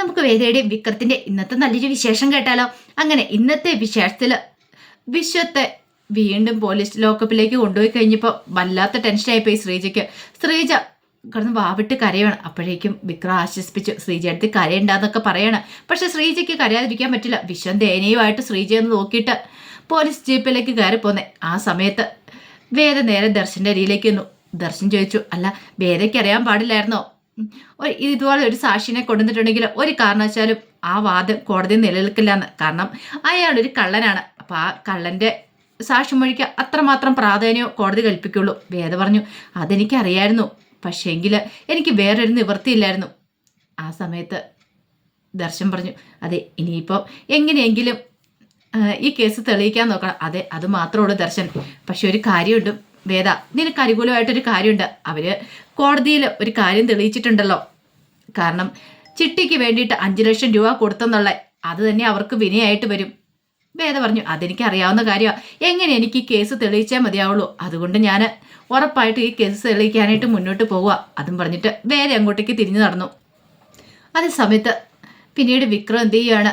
നമുക്ക് വേദയുടെയും വിക്രത്തിന്റെ ഇന്നത്തെ നല്ലൊരു വിശേഷം കേട്ടാലോ? അങ്ങനെ ഇന്നത്തെ വിശേഷത്തിൽ വിശ്വത്തെ വീണ്ടും പോലീസ് ലോക്കപ്പിലേക്ക് കൊണ്ടുപോയി കഴിഞ്ഞപ്പോൾ വല്ലാത്ത ടെൻഷനായിപ്പോയി ശ്രീജയ്ക്ക്. ശ്രീജ കിടന്ന് വാവിട്ട് കരയാണ്. അപ്പോഴേക്കും വിക്രം ആശ്വസിപ്പിച്ചു. ശ്രീജ അടുത്ത് കരയുണ്ടാന്നൊക്കെ പറയാണ്. പക്ഷെ ശ്രീജയ്ക്ക് കരയാതിരിക്കാൻ പറ്റില്ല. വിശ്വം ദയനീയമായിട്ട് ശ്രീജ ഒന്ന് നോക്കിയിട്ട് പോലീസ് ജീപ്പിലേക്ക് കയറി പോന്നെ. ആ സമയത്ത് വേദ നേരെ ദർശന്റെ അരിയിലേക്ക് വന്നു ദർശൻ ചോദിച്ചു അല്ല വേദയ്ക്ക് അറിയാൻ പാടില്ലായിരുന്നോ? ഇതുപോലെ ഒരു സാക്ഷിനെ കൊണ്ടുവന്നിട്ടുണ്ടെങ്കിൽ ഒരു കാരണവശാലും ആ വാദം കോടതി നിലനിൽക്കില്ല എന്ന് കാരണം അയാൾ ഒരു കള്ളനാണ്. അപ്പം ആ കള്ളന്റെ കള്ളന്റെ സാക്ഷിമൊഴിക്ക് അത്രമാത്രം പ്രാധാന്യം കോടതി കൽപ്പിക്കുള്ളൂ. വേദ പറഞ്ഞു അതെനിക്കറിയായിരുന്നു. പക്ഷേങ്കിൽ എനിക്ക് വേറൊരു നിവൃത്തിയില്ലായിരുന്നു ആ സമയത്ത് ദർശൻ പറഞ്ഞു അതെ ഇനിയിപ്പോൾ എങ്ങനെയെങ്കിലും ഈ കേസ് തെളിയിക്കാൻ നോക്കണം. അതെ അത് മാത്രമേ ഉള്ളൂ ദർശൻ. പക്ഷെ ഒരു കാര്യമുണ്ട് വേദ. നിനക്ക് അനുകൂലമായിട്ടൊരു കാര്യമുണ്ട്. അവർ കോടതിയിൽ ഒരു കാര്യം തെളിയിച്ചിട്ടുണ്ടല്ലോ. കാരണം ചിട്ടിക്ക് വേണ്ടിയിട്ട് അഞ്ചു ലക്ഷം രൂപ കൊടുത്തെന്നുള്ള അത് തന്നെ അവർക്ക് വിനയായിട്ട് വരും. വേദ പറഞ്ഞു അതെനിക്ക് അറിയാവുന്ന കാര്യമാണ് എങ്ങനെ എനിക്ക് ഈ കേസ് തെളിയിച്ചാൽ മതിയാവുള്ളൂ? അതുകൊണ്ട് ഞാൻ ഉറപ്പായിട്ട് ഈ കേസ് തെളിയിക്കാനായിട്ട് മുന്നോട്ട് പോവുക അതും പറഞ്ഞിട്ട് വേദ അങ്ങോട്ടേക്ക് തിരിഞ്ഞു നടന്നു. അതേ സമയത്ത് പിന്നീട് വിക്രം എന്ത് ചെയ്യുകയാണ്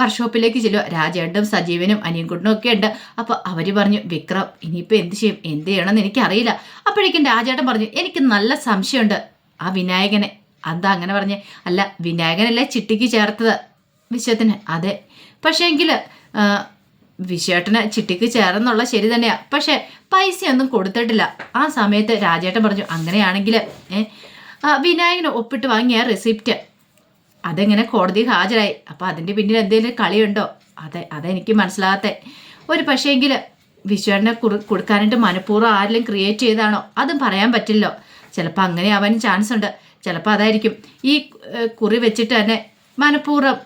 വർക്ക്ഷോപ്പിലേക്ക് ചെല്ലുക. രാജേണ്ടും സജീവനും അനിയൻകുട്ടനും ഒക്കെ ഉണ്ട്. അപ്പോൾ അവർ പറഞ്ഞു വിക്രം ഇനിയിപ്പോൾ എന്ത് ചെയ്യും? എന്ത് ചെയ്യണമെന്ന് എനിക്കറിയില്ല. അപ്പോഴേക്കും രാജേട്ടൻ പറഞ്ഞു എനിക്ക് നല്ല സംശയമുണ്ട്. ആ വിനായകനെ അതാ അങ്ങനെ പറഞ്ഞേ? അല്ല വിനായകനല്ലേ ചിട്ടിക്ക് ചേർത്തത് വിശ്വത്തിന്. അതെ. പക്ഷേ എങ്കിൽ വിശ്വേട്ടന് ചിട്ടിക്ക് ചേർന്നുള്ള ശരി തന്നെയാ. പക്ഷെ പൈസയൊന്നും കൊടുത്തിട്ടില്ല. ആ സമയത്ത് രാജേട്ടൻ പറഞ്ഞു അങ്ങനെയാണെങ്കിൽ വിനായകന് ഒപ്പിട്ട് വാങ്ങിയ റെസിപ്റ്റ്. അതെങ്ങനെ കോടതി ഹാജരായി? അപ്പോൾ അതിന്റെ പിന്നിൽ എന്തെങ്കിലും കളിയുണ്ടോ? അതെ അതെനിക്ക് മനസ്സിലാകാത്തെ ഒരു പക്ഷേങ്കിൽ വിശ്വനെ കൊടുക്കാനായിട്ട് മനഃപൂർവം ആരെങ്കിലും ക്രിയേറ്റ് ചെയ്താണോ അതും പറയാൻ പറ്റില്ലോ ചിലപ്പോൾ അങ്ങനെ ആവാനും ചാൻസ് ഉണ്ട്. ചിലപ്പോൾ അതായിരിക്കും. ഈ കുറി വെച്ചിട്ട് തന്നെ മനഃപൂർവം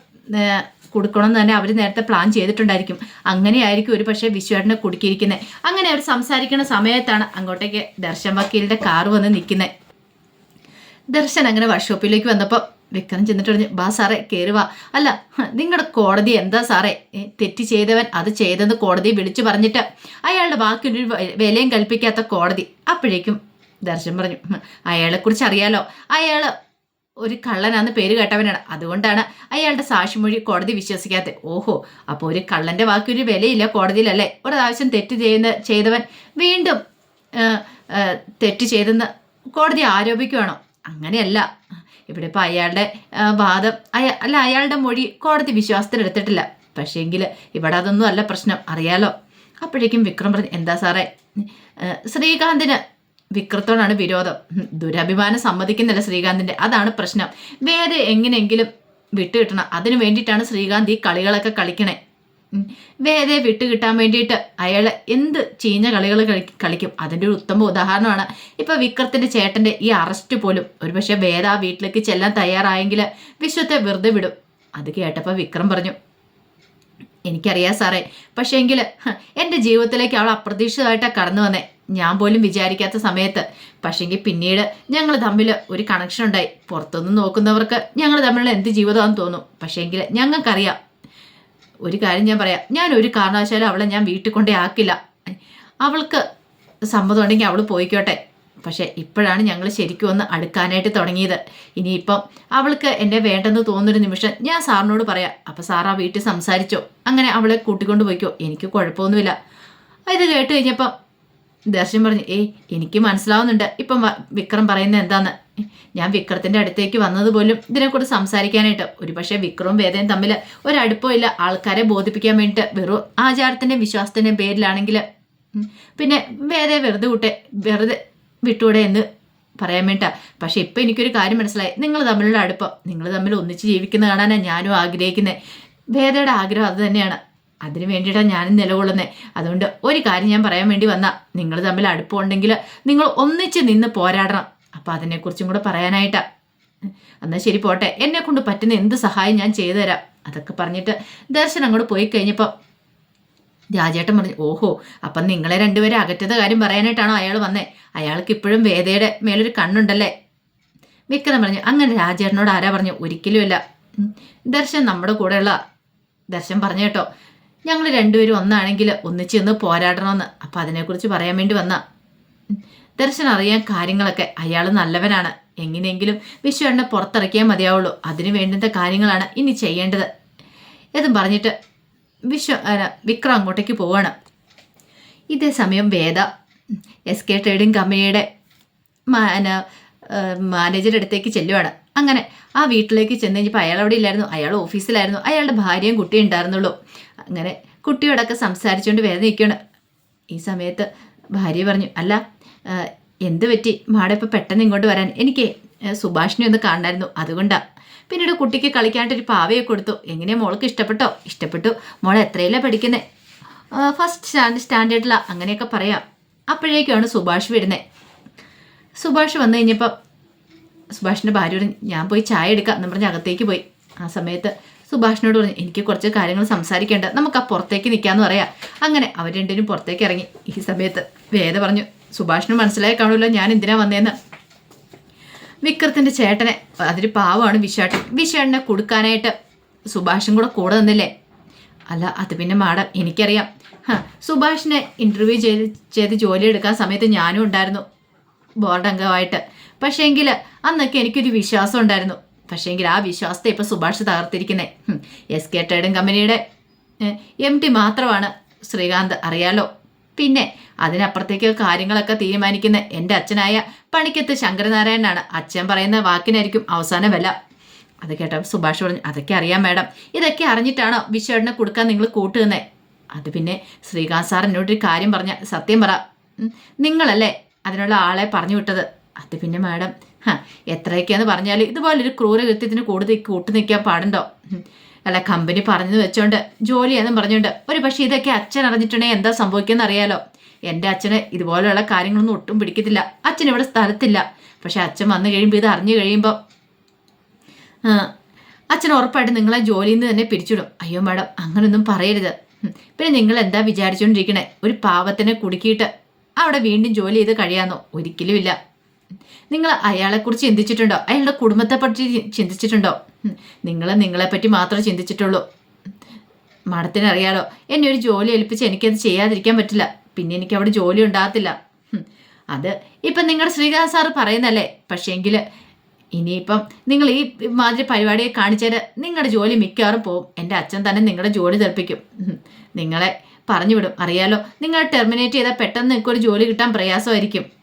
കൊടുക്കണമെന്ന് തന്നെ അവർ നേരത്തെ പ്ലാൻ ചെയ്തിട്ടുണ്ടായിരിക്കും. അങ്ങനെയായിരിക്കും ഒരു പക്ഷേ വിശ്വേട്ടനെ കുടുക്കിയിരിക്കുന്നത് അങ്ങനെ അവർ സംസാരിക്കുന്ന സമയത്താണ് അങ്ങോട്ടേക്ക് ദർശൻ വക്കീലിന്റെ കാറ് വന്ന് നിൽക്കുന്നത് ദർശൻ അങ്ങനെ വർക്ക്ഷോപ്പിലേക്ക് വന്നപ്പോൾ വിക്രം ചെന്നിട്ട് പറഞ്ഞു ബാ സാറേ കയറുക അല്ല നിങ്ങളുടെ കോടതി എന്താ സാറേ? തെറ്റ് ചെയ്തവൻ അത് ചെയ്തെന്ന് കോടതി വിളിച്ചു പറഞ്ഞിട്ട് അയാളുടെ വാക്കിനൊരു വ- വിലയും കൽപ്പിക്കാത്ത കോടതി. അപ്പോഴേക്കും ദർശൻ പറഞ്ഞു "ഹും, അയാളെക്കുറിച്ച് അറിയാലോ? അയാൾ ഒരു കള്ളനാന്ന് പേര് കേട്ടവനാണ്. അതുകൊണ്ടാണ് അയാളുടെ സാക്ഷിമൊഴി കോടതി വിശ്വസിക്കാത്തത്. ഓഹോ അപ്പോൾ ഒരു കള്ളന്റെ വാക്കൊരു വിലയില്ല കോടതിയിലല്ലേ? ആവശ്യം തെറ്റ് ചെയ്യുന്ന ചെയ്തവൻ വീണ്ടും തെറ്റ് ചെയ്തെന്ന് കോടതി ആരോപിക്കുവാണോ? അങ്ങനെയല്ല. ഇവിടെ ഇപ്പോൾ അയാളുടെ വാദം അയാ അല്ല അയാളുടെ മൊഴി കോടതി വിശ്വാസത്തിലെടുത്തിട്ടില്ല പക്ഷേങ്കിൽ ഇവിടെ അതൊന്നും അല്ല പ്രശ്നം. അറിയാലോ? അപ്പോഴേക്കും വിക്രം പറഞ്ഞു എന്താ സാറേ? ശ്രീകാന്തിന് വിക്രത്തോടാണ് വിരോധം. ദുരഭിമാനം സമ്മതിക്കുന്നില്ല ശ്രീകാന്തിന്റെ. അതാണ് പ്രശ്നം. വേറെ എങ്ങനെയെങ്കിലും വിട്ടുകിട്ടണം. അതിനു വേണ്ടിയിട്ടാണ് ശ്രീകാന്ത് ഈ കളികളൊക്കെ കളിക്കണേ. വേദയെ വിട്ട് കിട്ടാൻ വേണ്ടിയിട്ട് അയാൾ എന്ത് ചീഞ്ഞ കളികൾ കളി- കളിക്കും? അതിന്റെ ഒരു ഉത്തമ ഉദാഹരണമാണ്. ഇപ്പം വിക്രത്തിന്റെ ചേട്ടന്റെ ഈ അറസ്റ്റ് പോലും. ഒരുപക്ഷെ വേദ ആ വീട്ടിലേക്ക് ചെല്ലാൻ തയ്യാറായെങ്കിൽ വിശ്വത്തെ വെറുതെ വിടും. അത് കേട്ടപ്പോൾ വിക്രം പറഞ്ഞു എനിക്കറിയാം സാറേ. പക്ഷേ എങ്കിൽ എന്റെ ജീവിതത്തിലേക്ക് അവൾ അപ്രതീക്ഷിതമായിട്ടാണ് കടന്നു വന്നേ. ഞാൻ പോലും വിചാരിക്കാത്ത സമയത്ത്. പക്ഷേങ്കിൽ പിന്നീട് ഞങ്ങൾ തമ്മിൽ ഒരു കണക്ഷൻ ഉണ്ടായി. പുറത്തുനിന്ന് നോക്കുന്നവർക്ക് ഞങ്ങൾ തമ്മിലുള്ള എന്ത് ജീവിതമാണെന്ന് തോന്നും. പക്ഷേങ്കിൽ ഞങ്ങൾക്കറിയാം ഒരു കാര്യം ഞാൻ പറയാം. ഞാൻ ഒരു കാരണവശാലും അവളെ ഞാൻ വീട്ടിൽ കൊണ്ടേ ആക്കില്ല. അവൾക്ക് സമ്മതം ഉണ്ടെങ്കിൽ അവൾ പോയിക്കോട്ടെ. പക്ഷെ ഇപ്പോഴാണ് ഞങ്ങൾ ശരിക്കും ഒന്ന് അടുക്കാനായിട്ട് തുടങ്ങിയത്. ഇനിയിപ്പം അവൾക്ക് എന്നെ വേണ്ടെന്ന് തോന്നുന്നൊരു നിമിഷം ഞാൻ സാറിനോട് പറയാം. അപ്പം സാർ ആ വീട്ടിൽ സംസാരിച്ചോ. അങ്ങനെ അവളെ കൂട്ടിക്കൊണ്ട് പോയിക്കോ. എനിക്ക് കുഴപ്പമൊന്നുമില്ല. ഇത് കേട്ട് കഴിഞ്ഞപ്പം ദർശൻ പറഞ്ഞു ഏയ് എനിക്ക് മനസ്സിലാവുന്നുണ്ട്. ഇപ്പം വിക്രം പറയുന്നത് എന്താന്ന്? ഞാൻ വിക്രത്തിന്റെ അടുത്തേക്ക് വന്നത് പോലും ഇതിനെക്കുറിച്ച് സംസാരിക്കാനായിട്ട്. ഒരുപക്ഷെ വിക്രവും വേദയും തമ്മിൽ ഒരടുപ്പം ഇല്ല ആൾക്കാരെ ബോധിപ്പിക്കാൻ വേണ്ടിയിട്ട് വെറും ആചാരത്തിന്റെ വിശ്വാസത്തിന്റെ പേരിലാണെങ്കിൽ പിന്നെ വേദയെ വെറുതെ വിട്ടെ വെറുതെ വിട്ടൂടെ എന്ന് പറയാൻ വേണ്ട പക്ഷെ ഇപ്പൊ എനിക്കൊരു കാര്യം മനസ്സിലായി. നിങ്ങൾ തമ്മിലുള്ള അടുപ്പം നിങ്ങൾ തമ്മിൽ ഒന്നിച്ച് ജീവിക്കുന്ന കാണാനാണ് ഞാനും ആഗ്രഹിക്കുന്നത് വേദയുടെ ആഗ്രഹം അത് തന്നെയാണ്. അതിന് വേണ്ടിയിട്ടാണ് ഞാനും നിലകൊള്ളുന്നത് അതുകൊണ്ട് ഒരു കാര്യം ഞാൻ പറയാൻ വേണ്ടി വന്ന നിങ്ങൾ തമ്മിൽ അടുപ്പമുണ്ടെങ്കിൽ നിങ്ങൾ ഒന്നിച്ച് നിന്ന് പോരാടണം. അപ്പം അതിനെക്കുറിച്ചും കൂടെ പറയാനായിട്ടാ. എന്നാൽ ശരി പോട്ടെ. എന്നെ കൊണ്ട് പറ്റുന്ന എന്ത് സഹായം ഞാൻ ചെയ്തു തരാം അതൊക്കെ പറഞ്ഞിട്ട് ദർശനം അങ്ങോട്ട് പോയി കഴിഞ്ഞപ്പോൾ രാജേട്ടൻ പറഞ്ഞു ഓഹോ അപ്പം നിങ്ങളെ രണ്ടുപേരെ അകറ്റത്തെ കാര്യം പറയാനായിട്ടാണോ അയാൾ വന്നേ? അയാൾക്ക് ഇപ്പോഴും വേദയുടെ മേലൊരു കണ്ണുണ്ടല്ലേ? വിക്രം പറഞ്ഞു അങ്ങനെ രാജേട്ടനോട് ആരാ പറഞ്ഞു? ഒരിക്കലുമില്ല. ദർശൻ നമ്മുടെ കൂടെയുള്ള ദർശൻ പറഞ്ഞു കേട്ടോ ഞങ്ങൾ രണ്ടുപേരും ഒന്നാണെങ്കിൽ ഒന്നിച്ച് നിന്ന് പോരാടണമെന്ന് അപ്പം അതിനെക്കുറിച്ച് പറയാൻ വേണ്ടി വന്ന. ദർശൻ അറിയാൻ കാര്യങ്ങളൊക്കെ അയാൾ നല്ലവനാണ്. എങ്ങനെയെങ്കിലും വിശ്വണ്ണെ പുറത്തിറക്കിയാൽ മതിയാവുള്ളൂ. അതിന് വേണ്ടുന്ന കാര്യങ്ങളാണ് ഇനി ചെയ്യേണ്ടത്. എന്നും പറഞ്ഞിട്ട് വിശ്വ വിക്രം അങ്ങോട്ടേക്ക് പോവാണ്. ഇതേ സമയം വേദ എസ് കെ ട്രേഡിംഗ് കമ്പനിയുടെ മാനേജറുടെ അടുത്തേക്ക് ചെല്ലുവാണ്. അങ്ങനെ ആ വീട്ടിലേക്ക് ചെന്ന് കഴിഞ്ഞപ്പോൾ അയാൾ അവിടെ ഇല്ലായിരുന്നു. അയാൾ ഓഫീസിലായിരുന്നു. അയാളുടെ ഭാര്യയും കുട്ടിയും ഉണ്ടായിരുന്നുള്ളൂ. അങ്ങനെ കുട്ടിയോടൊക്കെ സംസാരിച്ചുകൊണ്ട് വേദന നിൽക്കുകയാണ് ഈ സമയത്ത് ഭാര്യ പറഞ്ഞു അല്ല എന്ത് പറ്റി? മാഡം ഇപ്പോൾ പെട്ടെന്ന് ഇങ്ങോട്ട് വരാൻ. എനിക്ക് സുഭാഷിനെ ഒന്ന് കാണണമായിരുന്നു അതുകൊണ്ടാണ് പിന്നീട് കുട്ടിക്ക് കളിക്കാനായിട്ടൊരു പാവയെ കൊടുത്തു. എങ്ങനെയാ മോൾക്ക് ഇഷ്ടപ്പെട്ടോ? ഇഷ്ടപ്പെട്ടു. മോൾ എത്രയല്ല പഠിക്കുന്നത് ഫസ്റ്റ് സ്റ്റാൻഡ് സ്റ്റാൻഡേർഡിലാണ് അങ്ങനെയൊക്കെ പറയാം. അപ്പോഴേക്കാണ് സുഭാഷ് വരുന്നത് സുഭാഷ് വന്നു കഴിഞ്ഞപ്പോൾ സുഭാഷിന്റെ ഭാര്യ പറഞ്ഞു ഞാൻ പോയി ചായ എടുക്കാം. എന്ന് പറഞ്ഞ് അകത്തേക്ക് പോയി. ആ സമയത്ത് സുഭാഷിനോട് പറഞ്ഞു എനിക്ക് കുറച്ച് കാര്യങ്ങൾ സംസാരിക്കേണ്ട. നമുക്ക് ആ പുറത്തേക്ക് നിൽക്കാമെന്ന് പറയാം. അങ്ങനെ അവർ രണ്ടിനും പുറത്തേക്ക് ഇറങ്ങി. ഈ സമയത്ത് വേദ പറഞ്ഞു സുഭാഷിന് മനസ്സിലായി കാണുമല്ലോ ഞാൻ എന്തിനാ വന്നേന്ന്? വിക്രത്തിന്റെ ചേട്ടനെ അതൊരു പാവമാണ് വിശാട്ടൻ വിശാട്ടനെ കൊടുക്കാനായിട്ട് സുഭാഷും കൂടെ കൂടെ നിന്നില്ലേ? അല്ല അത് പിന്നെ മാഡം എനിക്കറിയാം. സുഭാഷിനെ ഇന്റർവ്യൂ ചെയ്ത് ചെയ്ത് ജോലി എടുക്കാൻ സമയത്ത് ഞാനും ഉണ്ടായിരുന്നു ബോർഡ് അംഗമായിട്ട്. പക്ഷേ എങ്കിൽ അന്നൊക്കെ എനിക്കൊരു വിശ്വാസം ഉണ്ടായിരുന്നു. പക്ഷേങ്കിൽ ആ വിശ്വാസത്തെ ഇപ്പൊ സുഭാഷ് തകർത്തിരിക്കുന്നേ. എസ് കെ ട്രേഡിംഗ് കമ്പനിയുടെ എം ടി മാത്രമാണ് ശ്രീകാന്ത് അറിയാലോ. പിന്നെ അതിനപ്പുറത്തേക്ക് കാര്യങ്ങളൊക്കെ തീരുമാനിക്കുന്ന എന്റെ അച്ഛനായ പണിക്കത്ത് ശങ്കരനാരായണനാണ്. അച്ഛൻ പറയുന്ന വാക്കിനായിരിക്കും അവസാന വില. അത് കേട്ടപ്പോൾ സുഭാഷ് പറഞ്ഞു അതൊക്കെ അറിയാം മാഡം. ഇതൊക്കെ അറിഞ്ഞിട്ടാണോ വിശ്വടനെ കൊടുക്കാൻ നിങ്ങൾ കൂട്ടുന്നേ? അത് പിന്നെ ശ്രീകാന്ത് സാർ എന്നോടൊരു കാര്യം പറഞ്ഞ സത്യം പറ. നിങ്ങളല്ലേ അതിനുള്ള ആളെ പറഞ്ഞു വിട്ടത്? അത് പിന്നെ മാഡം എത്രയൊക്കെയാന്ന് പറഞ്ഞാൽ ഇതുപോലൊരു ക്രൂരകൃത്യത്തിന് കൂടുതൽ കൂട്ടു നിൽക്കാൻ പാടുണ്ടോ? അല്ല കമ്പനി പറഞ്ഞു വെച്ചോണ്ട് ജോലിയാണെന്നും പറഞ്ഞോണ്ട് ഒരു പക്ഷേ ഇതൊക്കെ അച്ഛൻ അറിഞ്ഞിട്ടുണ്ടെങ്കിൽ എന്താ സംഭവിക്കുമെന്ന് അറിയാലോ. എന്റെ അച്ഛന് ഇതുപോലെയുള്ള കാര്യങ്ങളൊന്നും ഒട്ടും പിടിക്കത്തില്ല. അച്ഛൻ ഇവിടെ സ്ഥലത്തില്ല. പക്ഷെ അച്ഛൻ വന്നു കഴിയുമ്പോൾ ഇത് അറിഞ്ഞു കഴിയുമ്പോൾ അച്ഛൻ ഉറപ്പായിട്ട് നിങ്ങളെ ജോലിയിൽ നിന്ന് തന്നെ പിരിച്ചിടും അയ്യോ മാഡം അങ്ങനൊന്നും പറയരുത്. പിന്നെ നിങ്ങൾ എന്താ വിചാരിച്ചുകൊണ്ടിരിക്കണേ ഒരു പാവത്തിനെ കുടുക്കിയിട്ട് അവിടെ വീണ്ടും ജോലി ചെയ്ത് കഴിയാന്നോ? ഒരിക്കലുമില്ല. നിങ്ങൾ അയാളെക്കുറിച്ച് ചിന്തിച്ചിട്ടുണ്ടോ? അയാളുടെ കുടുംബത്തെ പറ്റി ചിന്തിച്ചിട്ടുണ്ടോ? നിങ്ങൾ നിങ്ങളെപ്പറ്റി മാത്രമേ ചിന്തിച്ചിട്ടുള്ളൂ. മഠത്തിനറിയാലോ എന്നെ ഒരു ജോലി ഏൽപ്പിച്ച് എനിക്കത് ചെയ്യാതിരിക്കാൻ പറ്റില്ല. പിന്നെ എനിക്ക് അവിടെ ജോലി ഉണ്ടാകത്തില്ല. അത് ഇപ്പം നിങ്ങളുടെ ശ്രീകാന്ത് സാറ് പറയുന്നല്ലേ പക്ഷേങ്കിൽ ഇനിയിപ്പം നിങ്ങൾ ഈ മാതിരി പരിപാടിയെ കാണിച്ചാൽ നിങ്ങളുടെ ജോലി മിക്കവാറും പോവും. എന്റെ അച്ഛൻ തന്നെ നിങ്ങളുടെ ജോലി തെറിപ്പിക്കും നിങ്ങളെ പറഞ്ഞു വിടും അറിയാലോ നിങ്ങൾ ടെർമിനേറ്റ് ചെയ്താൽ പെട്ടെന്ന് നിങ്ങൾക്കൊരു ജോലി കിട്ടാൻ പ്രയാസമായിരിക്കും.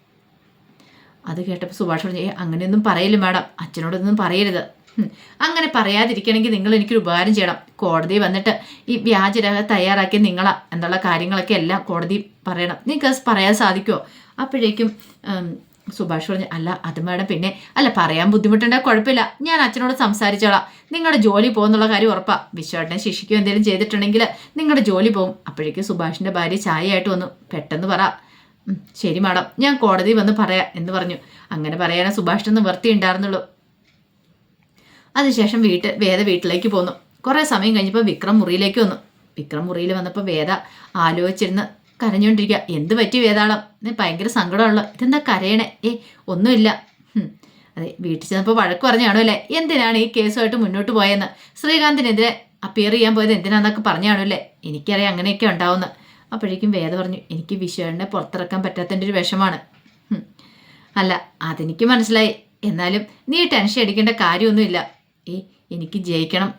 അത് കേട്ടപ്പോൾ സുഭാഷ് പറഞ്ഞു ഏ അങ്ങനെയൊന്നും പറയില്ല മാഡം. അച്ഛനോടൊന്നും പറയരുത്. അങ്ങനെ പറയാതിരിക്കണമെങ്കിൽ നിങ്ങൾ എനിക്കൊരു ഉപകാരം ചെയ്യണം. കോടതി വന്നിട്ട് ഈ വ്യാജരേഖ തയ്യാറാക്കിയ നിങ്ങളാ. എന്നുള്ള കാര്യങ്ങളൊക്കെ എല്ലാം കോടതി പറയണം. നിങ്ങൾക്ക് പറയാൻ സാധിക്കുമോ അപ്പോഴേക്കും സുഭാഷ് പറഞ്ഞു അല്ല അത് മാഡം പിന്നെ അല്ല പറയാൻ ബുദ്ധിമുട്ടുണ്ടെങ്കിൽ കുഴപ്പമില്ല. ഞാൻ അച്ഛനോട് സംസാരിച്ചോളാം. നിങ്ങളുടെ ജോലി പോകുന്നുള്ള കാര്യം ഉറപ്പാ. വിശ്വാട്ടിനെ ശിക്ഷിക്കുകയോ എന്തെങ്കിലും ചെയ്തിട്ടുണ്ടെങ്കിൽ നിങ്ങളുടെ ജോലി പോകും. അപ്പോഴേക്കും സുഭാഷിന്റെ ഭാര്യ ചായയായിട്ട് വന്നു. പെട്ടെന്ന് പറ "ഉം, ശരി മാഡം. ഞാൻ കോടതി വന്ന് പറയാം എന്ന് പറഞ്ഞു. അങ്ങനെ പറയാനേ സുഭാഷിന് നിവർത്തി ഉണ്ടായിരുന്നുള്ളൂ. അതിനുശേഷം വീട്ട് വേദ വീട്ടിലേക്ക് പോന്നു. കുറേ സമയം കഴിഞ്ഞപ്പോൾ വിക്രം മുറിയിലേക്ക് വന്നു. വിക്രം മുറിയിൽ വന്നപ്പോൾ വേദ ആലോചിച്ചിരുന്ന് കരഞ്ഞുകൊണ്ടിരിക്കുക. എന്ത് പറ്റി വേദാളം? ഭയങ്കര സങ്കടമുള്ള ഇതെന്താ കരയണേ? ഏ ഒന്നുമില്ല. അതെ വീട്ടിൽ ചെന്നപ്പോൾ വഴക്ക് പറഞ്ഞാണോ അല്ലേ? എന്തിനാണ് ഈ കേസുമായിട്ട് മുന്നോട്ട് പോയെന്ന്? ശ്രീകാന്തിനെതിരെ അപ്പിയർ ചെയ്യാൻ പോയത് എന്തിനാന്നൊക്കെ പറഞ്ഞാണോ അല്ലേ? എനിക്കറിയാം അങ്ങനെയൊക്കെ ഉണ്ടാവുമെന്ന്. അപ്പോഴേക്കും വേദ പറഞ്ഞു എനിക്ക് വിശ്വനെ പുറത്തിറക്കാൻ പറ്റാത്തതിന്റെ ഒരു വിഷമാണ്. അല്ല അതെനിക്ക് മനസ്സിലായി. എന്നാലും നീ ടെൻഷൻ അടിക്കേണ്ട കാര്യമൊന്നുമില്ല. ഏ എനിക്ക് ജയിക്കണം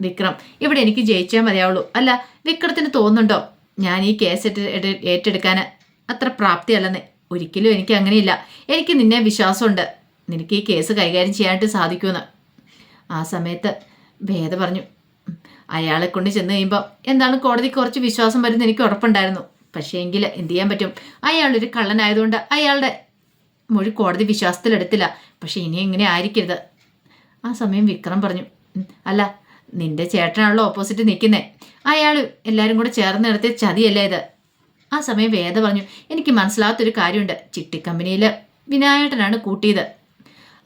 വിക്രം. ഇവിടെ എനിക്ക് ജയിച്ചാൽ മതിയാവുള്ളൂ. അല്ല വിക്രത്തിന് തോന്നുന്നുണ്ടോ? ഞാൻ ഈ കേസ് ഏറ്റ- ഏറ്റ- ഏറ്റെടുക്കാൻ അത്ര പ്രാപ്തിയല്ലെന്ന്. ഒരിക്കലും എനിക്ക് അങ്ങനെയില്ല. എനിക്ക് നിന്നെ വിശ്വാസമുണ്ട്. നിനക്ക് ഈ കേസ് കൈകാര്യം ചെയ്യാനായിട്ട് സാധിക്കുമെന്ന്. ആ സമയത്ത് ഭേദ പറഞ്ഞു "ഉം, അയാളെ കൊണ്ട് ചെന്ന് കഴിയുമ്പോൾ എന്താണ് കോടതി കുറച്ച് വിശ്വാസം വരുന്ന എനിക്ക് ഉറപ്പുണ്ടായിരുന്നു. പക്ഷേ എങ്കിൽ എന്ത് ചെയ്യാൻ പറ്റും? അയാളൊരു കള്ളനായതുകൊണ്ട് അയാളുടെ മൊഴി കോടതി വിശ്വാസത്തിലെടുത്തില്ല പക്ഷേ ഇനി എങ്ങനെ ആയിരിക്കരുത്? ആ സമയം വിക്രം പറഞ്ഞു. അല്ല നിന്റെ ചേട്ടനാണല്ലോ ഓപ്പോസിറ്റ് നിൽക്കുന്നേ അയാൾ എല്ലാവരും കൂടെ ചേർന്ന് നടത്തിയ ചതിയല്ലേ ഇത്? ആ സമയം വേദ പറഞ്ഞു. എനിക്ക് മനസ്സിലാത്തൊരു കാര്യമുണ്ട്. ചിട്ടി കമ്പനിയിൽ വിനായട്ടനാണ് കൂട്ടിയത്.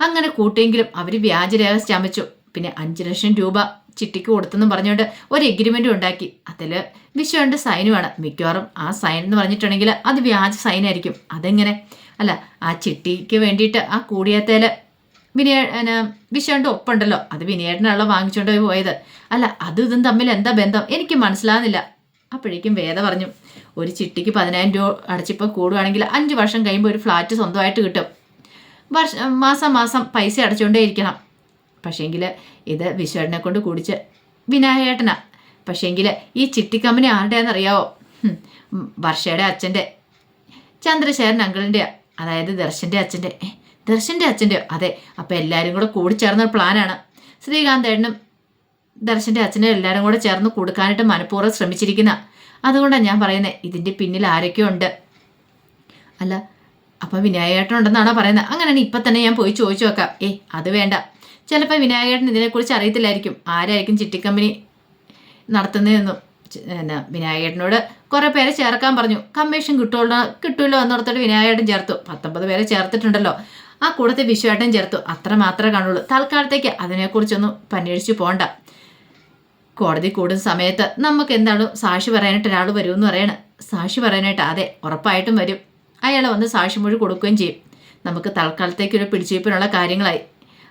അങ്ങനെ കൂട്ടിയെങ്കിലും അവർ വ്യാജരേഖ ചമച്ചു പിന്നെ അഞ്ച് ലക്ഷം രൂപ ചിട്ടിക്ക് കൊടുത്തെന്നും പറഞ്ഞുകൊണ്ട് ഒരു എഗ്രിമെന്റ് ഉണ്ടാക്കി. അതിൽ വിശ്വന്റെ സൈനുമാണ് മിക്കവാറും ആ സൈൻ എന്ന് പറഞ്ഞിട്ടുണ്ടെങ്കിൽ അത് വ്യാജ സൈനായിരിക്കും അതെങ്ങനെ? അല്ല ആ ചിട്ടിക്ക് വേണ്ടിയിട്ട് ആ കൂടിയത്തേൽ വിനയ വിശ്വന്റെ ഒപ്പുണ്ടല്ലോ. അത് വിനയേട്ടനാണല്ലോ വാങ്ങിച്ചുകൊണ്ട് പോയി പോയത്. അല്ല അത് ഇതും തമ്മിൽ എന്താ ബന്ധം? എനിക്ക് മനസ്സിലാകുന്നില്ല അപ്പോഴേക്കും വേദ പറഞ്ഞു ഒരു ചിട്ടിക്ക് പതിനായിരം രൂപ അടച്ചിപ്പോൾ കൂടുവാണെങ്കിൽ അഞ്ച് വർഷം കഴിയുമ്പോൾ ഒരു ഫ്ലാറ്റ് സ്വന്തമായിട്ട് കിട്ടും. വർഷ മാസം മാസം പൈസ അടച്ചുകൊണ്ടേ ഇരിക്കണം പക്ഷേങ്കിൽ ഇത് വിശ്വനെ കൊണ്ട് കുടിച്ച് വിനായകേട്ടനാ പക്ഷേങ്കിൽ ഈ ചിട്ടി കമ്പനി ആരുടെയാണെന്നറിയാവോ വർഷയുടെ അച്ഛന്റെ ചന്ദ്രശേഖരൻ അങ്കിളിന്റെയാ. അതായത് ദർശന്റെ അച്ഛന്റെ ദർശന്റെ അച്ഛന്റെയോ? അതെ അപ്പോൾ എല്ലാവരും കൂടെ കൂടിച്ചേർന്ന ഒരു പ്ലാനാണ്. ശ്രീകാന്തേട്ടനും ദർശന്റെ അച്ഛനും എല്ലാവരും കൂടെ ചേർന്ന് കൊടുക്കാനായിട്ട് മനഃപൂർവം ശ്രമിച്ചിരിക്കുന്ന. അതുകൊണ്ടാണ് ഞാൻ പറയുന്നത് ഇതിന്റെ പിന്നിൽ ആരൊക്കെയോ ഉണ്ട്. അല്ല അപ്പം വിനായകേട്ടനുണ്ടെന്നാണോ പറയുന്നത് അങ്ങനെയാണ് ഇപ്പം തന്നെ ഞാൻ പോയി ചോദിച്ചു നോക്കാം. ഏ അത് വേണ്ട. ചിലപ്പോൾ വിനായകേട്ടൻ ഇതിനെക്കുറിച്ച് അറിയത്തില്ലായിരിക്കും. ആരായിരിക്കും ചിട്ടിക്കമ്പനി നടത്തുന്നതെന്നും എന്നാ വിനായകേട്ടനോട് കുറേ പേരെ ചേർക്കാൻ പറഞ്ഞു. കമ്മീഷൻ കിട്ടുമല്ലോ കിട്ടുമല്ലോ എന്നോർത്തോട്ട് വിനായകേട്ടൻ ചേർത്തു. പത്തൊമ്പത് പേരെ ചേർത്തിട്ടുണ്ടല്ലോ. ആ കൂടത്തെ വിശ്വേട്ടൻ ചേർത്തു. അത്ര മാത്രമേ കാണുള്ളൂ. തൽക്കാലത്തേക്ക് അതിനെക്കുറിച്ചൊന്നും അന്വേഷിച്ച് പോകണ്ട കോടതി കൂടുന്ന സമയത്ത് നമുക്ക് എന്താണ് സാക്ഷി പറയാനായിട്ട് ഒരാൾ വരുമെന്ന് പറയണം. സാക്ഷി പറയാനായിട്ട് അതെ ഉറപ്പായിട്ടും വരും. അയാളെ വന്ന് സാക്ഷി മൊഴി കൊടുക്കുകയും ചെയ്യും. നമുക്ക് തൽക്കാലത്തേക്ക് ഒരു പിടിച്ചുവയ്പ്പിനുള്ള കാര്യങ്ങളായി.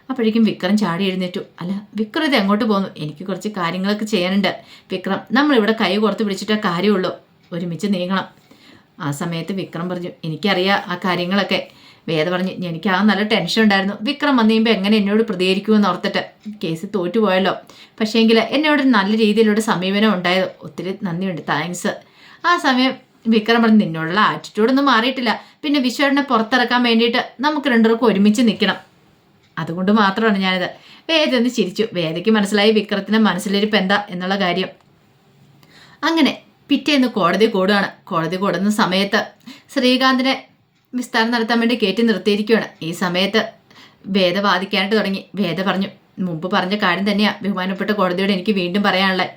അപ്പോഴേക്കും വിക്രം ചാടി എഴുന്നേറ്റു. അല്ല വിക്രം ഇത് എങ്ങോട്ട് പോകുന്നു എനിക്ക് കുറച്ച് കാര്യങ്ങളൊക്കെ ചെയ്യാനുണ്ട്. വിക്രം നമ്മളിവിടെ കൈ കോർത്ത് പിടിച്ചിട്ടേ കാര്യമുള്ളൂ. ഒരുമിച്ച് നീങ്ങണം. ആ സമയത്ത് വിക്രം പറഞ്ഞു എനിക്കറിയാം ആ കാര്യങ്ങളൊക്കെ. വേദ പറഞ്ഞു എനിക്ക് ആ നല്ല ടെൻഷൻ ഉണ്ടായിരുന്നു. വിക്രം വന്നു കഴിയുമ്പോൾ എങ്ങനെ എന്നോട് പ്രതികരിക്കുമെന്ന് ഓർത്തിട്ട് കേസ് തോറ്റുപോയല്ലോ പക്ഷേങ്കിൽ എന്നോട് നല്ല രീതിയിലൊരു സമീപനം ഉണ്ടായത്. ഒത്തിരി നന്ദിയുണ്ട്. താങ്ക്സ് ആ സമയം വിക്രം പറഞ്ഞു നിന്നോടുള്ള ആറ്റിറ്റ്യൂഡൊന്നും മാറിയിട്ടില്ല. പിന്നെ വിശ്വരനെ പുറത്തിറക്കാൻ വേണ്ടിയിട്ട് നമുക്ക് രണ്ടുപേർക്കും ഒരുമിച്ച് നിൽക്കണം. അതുകൊണ്ട് മാത്രമാണ് ഞാനിത്. വേദ ചിരിച്ചു. വേദയ്ക്ക് മനസ്സിലായി വിക്രത്തിന് മനസ്സിലിരിപ്പ് എന്താ എന്നുള്ള കാര്യം. അങ്ങനെ പിറ്റേന്ന് കോടതി കൂടുകയാണ്. കോടതി കൂടുന്ന സമയത്ത് ശ്രീകാന്തിനെ വിസ്താരം നടത്താൻ വേണ്ടി കയറ്റി നിർത്തിയിരിക്കുകയാണ്. ഈ സമയത്ത് വേദ വാദിക്കാനായിട്ട് തുടങ്ങി. വേദ പറഞ്ഞു മുമ്പ് പറഞ്ഞ കാര്യം തന്നെയാണ് ബഹുമാനപ്പെട്ട കോടതിയോട് എനിക്ക് വീണ്ടും പറയാനുള്ളത്.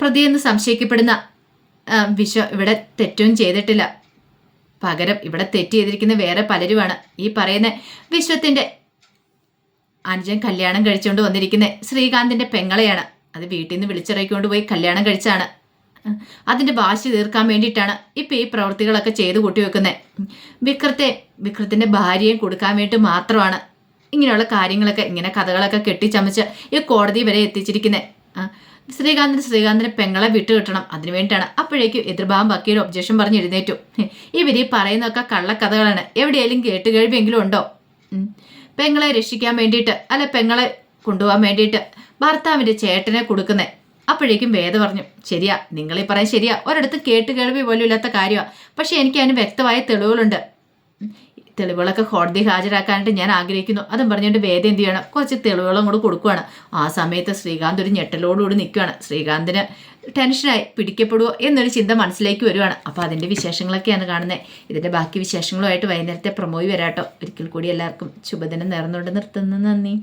പ്രതിയെന്ന് സംശയിക്കപ്പെടുന്ന വിശ്വ ഇവിടെ തെറ്റും ചെയ്തിട്ടില്ല. പകരം ഇവിടെ തെറ്റ് ചെയ്തിരിക്കുന്ന വേറെ പലരുമാണ്. ഈ പറയുന്ന വിശ്വത്തിന്റെ അനുജൻ കല്യാണം കഴിച്ചുകൊണ്ട് വന്നിരിക്കുന്ന ശ്രീകാന്തിന്റെ പെങ്ങളെയാണ്. അത് വീട്ടിൽ നിന്ന് വിളിച്ചിറക്കിക്കൊണ്ട് പോയി കല്യാണം കഴിച്ചാണ്. അതിന്റെ വാശി തീർക്കാൻ വേണ്ടിയിട്ടാണ് ഇപ്പൊ ഈ പ്രവൃത്തികളൊക്കെ ചെയ്ത് കൂട്ടി വെക്കുന്നത് വിക്രത്തെ വിക്രത്തിന്റെ ഭാര്യയെ കൊടുക്കാൻ വേണ്ടി മാത്രമാണ് ഇങ്ങനെയുള്ള കാര്യങ്ങളൊക്കെ ഇങ്ങനെ കഥകളൊക്കെ കെട്ടിച്ചമച്ച് ഈ കോടതി വരെ എത്തിച്ചിരിക്കുന്നത് ശ്രീകാന്തിന് ശ്രീകാന്തിന് പെങ്ങളെ വിട്ടു കിട്ടണം. അതിനു വേണ്ടിയിട്ടാണ് അപ്പോഴേക്കും എതിർഭാഗം വക്കീൽ ഒബ്ജക്ഷൻ പറഞ്ഞ് എഴുന്നേറ്റു. ഇവർ ഈ പറയുന്നതൊക്കെ കള്ളക്കഥകളാണ്. എവിടെയെങ്കിലും കേട്ടുകേഴ്വെങ്കിലും ഉണ്ടോ. പെങ്ങളെ രക്ഷിക്കാൻ വേണ്ടിയിട്ട് അല്ല പെങ്ങളെ കൊണ്ടുപോകാൻ വേണ്ടിയിട്ട് ഭർത്താവിന്റെ ചേട്ടനെ കൊടുക്കുന്നേ? അപ്പോഴേക്കും വേദ പറഞ്ഞു ശരിയാ നിങ്ങളീ പറയാൻ ശരിയാ. ഒരിടത്ത് കേട്ട് കേൾവി പോലും ഇല്ലാത്ത കാര്യമാണ് പക്ഷെ എനിക്ക് അതിന് വ്യക്തമായ തെളിവുകളുണ്ട്. തെളിവുകളൊക്കെ കോടതി ഹാജരാക്കാനായിട്ട് ഞാൻ ആഗ്രഹിക്കുന്നു. അതും പറഞ്ഞുകൊണ്ട് വേദ എന്ത് ചെയ്യണം? കുറച്ച് തെളിവുകളും കൂടെ കൊടുക്കുകയാണ് ആ സമയത്ത് ശ്രീകാന്ത് ഒരു ഞെട്ടലോടുകൂടി നിൽക്കുകയാണ് ശ്രീകാന്തിന് ടെൻഷനായി പിടിക്കപ്പെടുവോ എന്നൊരു ചിന്ത മനസ്സിലേക്ക് വരുവാണ്. അപ്പോൾ അതിന്റെ വിശേഷങ്ങളൊക്കെയാണ് കാണുന്നത് ഇതിന്റെ ബാക്കി വിശേഷങ്ങളുമായിട്ട് വൈകുന്നേരത്തെ പ്രമോയി വരാട്ടോ. ഒരിക്കൽ കൂടി എല്ലാവർക്കും ശുഭദിനം നേർന്നുകൊണ്ട് നിർത്തുന്നു. നന്ദി.